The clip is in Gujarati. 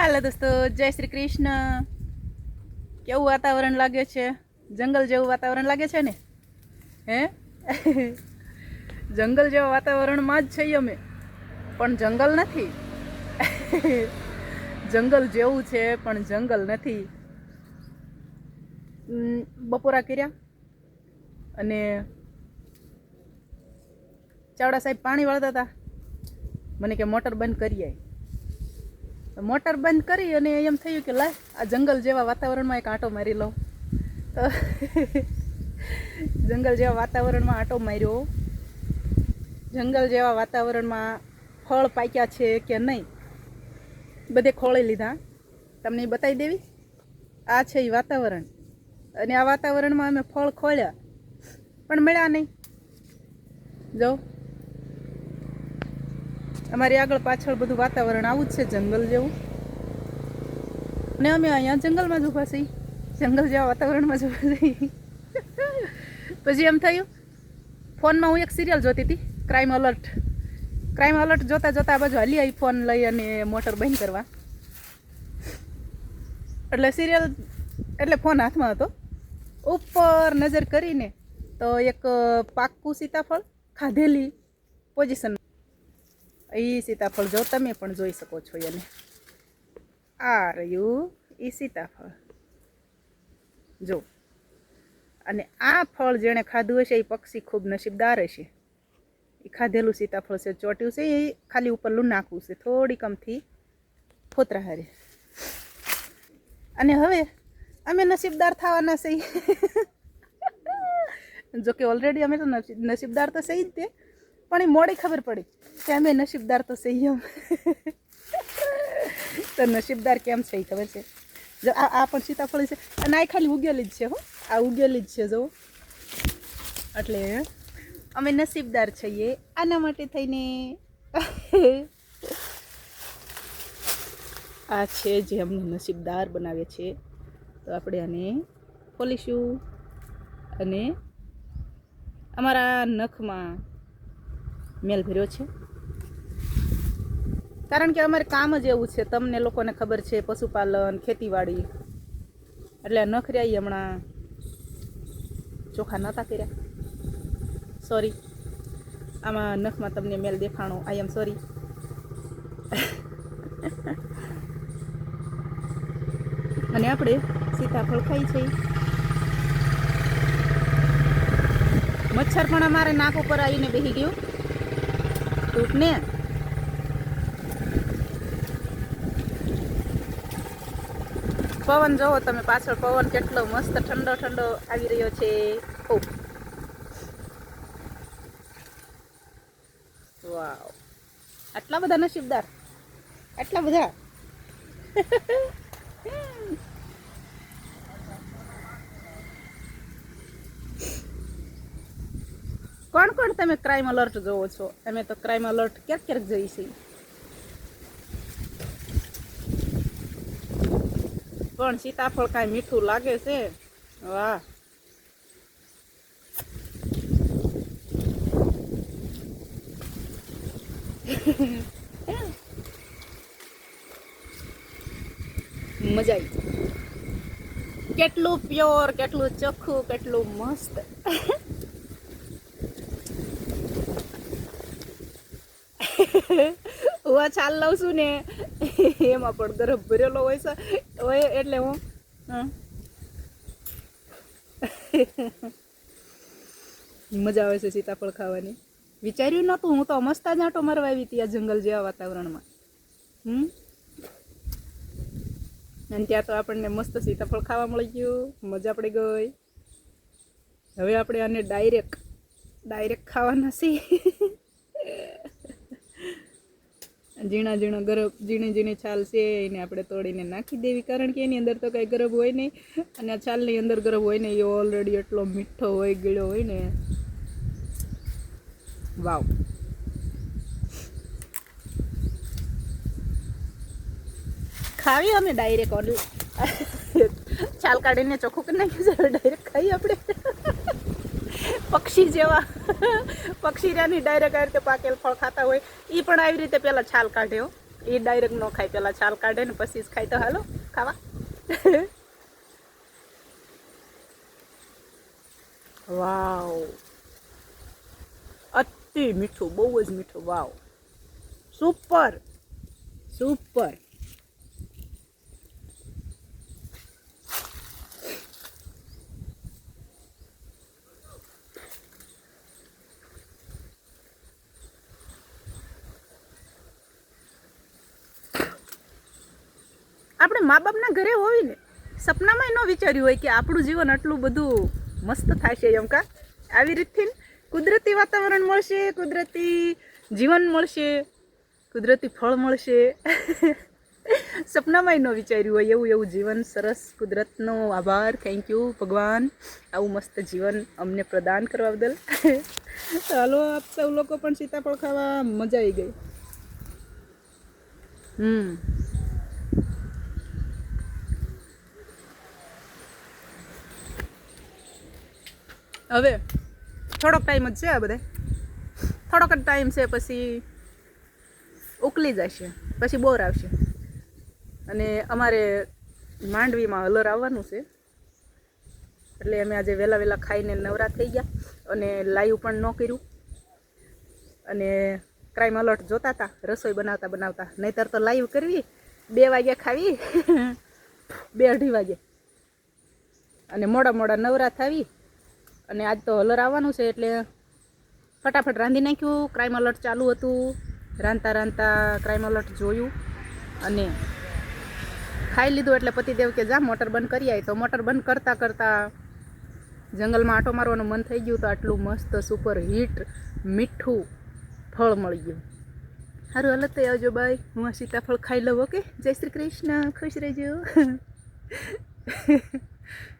હાલો દોસ્તો જય શ્રી કૃષ્ણ. કેવું વાતાવરણ લાગે છે? જંગલ જેવું વાતાવરણ લાગે છે ને? હે? જંગલ જેવા વાતાવરણમાં જ છીએ અમે. પણ જંગલ નથી. જંગલ જેવું છે પણ જંગલ નથી. બપોરા કર્યા. અને ચાવડા સાહેબ પાણી વાળતા હતા. મને કે મોટર બંધ કરી આય. મોટર બંધ કરી અને એમ થયું કે લાય, આ જંગલ જેવા વાતાવરણમાં એક આંટો મારી લઉં. તો જંગલ જેવા વાતાવરણમાં આંટો માર્યો. જંગલ જેવા વાતાવરણમાં ફળ પાક્યા છે કે નહીં, બધે ખોળી લીધા. તમને બતાવી દેવી? આ છે એ વાતાવરણ. અને આ વાતાવરણમાં અમે ફળ ખોળ્યા, પણ મળ્યા નહીં. જો અમારી આગળ પાછળ બધું વાતાવરણ આવું જ છે, જંગલ જેવું. ને અમે અહીંયા જંગલમાં જ ઊભા છીએ. જંગલ જેવા વાતાવરણમાં જ ઊભા છીએ. પછી એમ થયું, ફોનમાં હું એક સિરિયલ જોતી હતી ક્રાઇમ અલર્ટ ક્રાઇમ અલર્ટ જોતા જોતા આ બાજુ હાલી આવી ફોન લઈ અને મોટર બંધ કરવા. એટલે સિરિયલ, એટલે ફોન હાથમાં હતો. ઉપર નજર કરીને તો એક પાક્કું સીતાફળ ખાધેલી પોઝિશન એ સીતાફળ જો તમે પણ જોઈ શકો છો એને. આ રહ્યું એ સીતાફળ. જો. અને આ ફળ જેણે ખાધું હશે એ પક્ષી ખૂબ નસીબદાર હશે. એ ખાધેલું સીતાફળ છે, ચોટ્યું છે એ ખાલી ઉપર લૂણ નાખવું છે થોડી કમથી ફોતરા હારે. અને હવે અમે નસીબદાર થવાના છીએ જોકે ઓલરેડી અમે તો નસીબ- નસીબદાર તો સહી જ તે, પણ એ મોડી ખબર પડી. કે અમે નસીબદાર તો સહી એમ. તો નસીબદાર કેમ છે એ ખબર છે? જો આ આ પણ સીતાફળ છે. અને આ ખાલી ઉગેલી જ છે હો. આ ઉગેલી જ છે જો. એટલે અમે નસીબદાર છીએ આના માટે થઈને આ છે જે અમને નસીબદાર બનાવે છે. તો આપણે આને ખોલીશું અને અમારા નખમાં મેલ ભર્યો છે. કારણ કે અમારે કામ જ એવું છે. તમને લોકોને ખબર છે, પશુપાલન, ખેતીવાડી. એટલે નખ રહ્યા ઈ હમણાં ચોખા નહોતા કર્યા. સોરી આમાં નખમાં તમને મેલ દેખાણો. આઈ એમ સોરી અને આપણે સીતાફળ ખાઈ છે. મચ્છર પણ અમારે નાક ઉપર આવીને બેસી ગયું. તૂટને. પવન જોવો તમે પાછળ પવન કેટલો મસ્ત ઠંડો ઠંડો આવી રહ્યો છે. વાવ. આટલા બધા નસીબદાર. આટલા બધા? કોણ કોણ તમે ક્રાઇમ અલર્ટ જોવો છો? અમે તો ક્રાઇમ અલર્ટ ક્યાંક ક્યાંક જઈ છીએ. પણ સીતાફળ કાંઈ મીઠું લાગે છે? વાહ. મજા આવી. કેટલું પ્યોર, કેટલું ચોખ્ખું, કેટલું મસ્ત. આ છાલ લઉં છું ને, એમાં પણ ગરબ ભરેલો હોય છે. હોય એટલે હું, હં. મજા આવે છે સીતાફળ ખાવાની. વિચાર્યું નહોતું, હું તો મસ્ત જ આંટો મારવા આવી હતી આ જંગલ જેવા વાતાવરણમાં. હમ? અને ત્યાં તો આપણને મસ્ત સીતાફળ ખાવા મળી ગયું, મજા પડી ગઈ. હવે આપણે આને ડાયરેક્ટ ડાયરેક્ટ ખાવાના છીએ. ઝીણા ઝીણા ગરબ, ઝીણી ઝીણી છાલ છે, એને આપણે તોડીને નાખી દેવી. કારણ કે એની અંદર તો કાંઈ ગરબ હોય નહીં. અને આ છાલની અંદર ગરબ હોય ને એ ઓલરેડી એટલો મીઠો હોય ગળ્યો હોય ને. વાવ. ખાવી અમે ડાયરેક્ટ ઓલ છાલ કાઢીને ચોખ્ખું કરી નાખ્યું છે ડાયરેક્ટ ખાઈ આપણે. પક્ષી જેવા. પક્ષી જ્યાંની ડાયરેક્ટ આવી રીતે પાકેલ ફળ ખાતા હોય. એ પણ આવી રીતે પહેલાં છાલ કાઢ્યો એ ડાયરેક્ટ ન ખાય. પેલા છાલ કાઢે ને પછી જ ખાય. તો હાલો, ખાવા. વાવ. અતિ મીઠું, બહુ જ મીઠું. વાવ. સુપર સુપર આપણે મા બાપના ઘરે હોય ને સપનામાં ન વિચાર્યું હોય કે આપણું જીવન આટલું બધું મસ્ત થશે એમ કા? આવી રીતથી કુદરતી વાતાવરણ મળશે, કુદરતી જીવન મળશે, કુદરતી ફળ મળશે. સપનામાં ન વિચાર્યું હોય એવું એવું જીવન સરસ, કુદરતનો આભાર. થેન્ક યુ ભગવાન. આવું મસ્ત જીવન અમને પ્રદાન કરવા બદલ. ચાલો આપ સૌ લોકો પણ સીતાફળ ખાવા મજા આવી ગઈ. હમ. હવે થોડોક ટાઈમ જ છે આ બધા. થોડોક જ ટાઈમ છે, પછી ઉકલી જશે, પછી બોર આવશે. અને અમારે માંડવીમાં હલર આવવાનું છે. એટલે અમે આજે વહેલા વહેલા ખાઈને નવરા થઈ ગયા અને લાઈવ પણ ન કર્યું. અને ક્રાઇમ અલર્ટ જોતા હતા, રસોઈ બનાવતા બનાવતા. નહીતર તો લાઈવ કરવી, બે વાગે ખાવી, બે અઢી વાગે. અને મોડા મોડા નવરા થાવી અને આજ તો હલર આવવાનું છે એટલે ફટાફટ રાંધી નાખ્યું. ક્રાઇમ અલર્ટ ચાલુ હતું. રાંધતા રાંધતા ક્રાઇમ અલર્ટ જોયું અને ખાઈ લીધું એટલે પતિદેવ કે જા, મોટર બંધ કરી આવી તો મોટર બંધ કરતાં કરતાં જંગલમાં આંટો મારવાનું મન થઈ ગયું તો આટલું મસ્ત સુપર હિટ મીઠું ફળ મળી ગયું. સારું હાલત થઈ આવજો બાય હું આ સીતાફળ ખાઈ લઉં ઓકે જય શ્રી કૃષ્ણ. ખુશ રહેજો.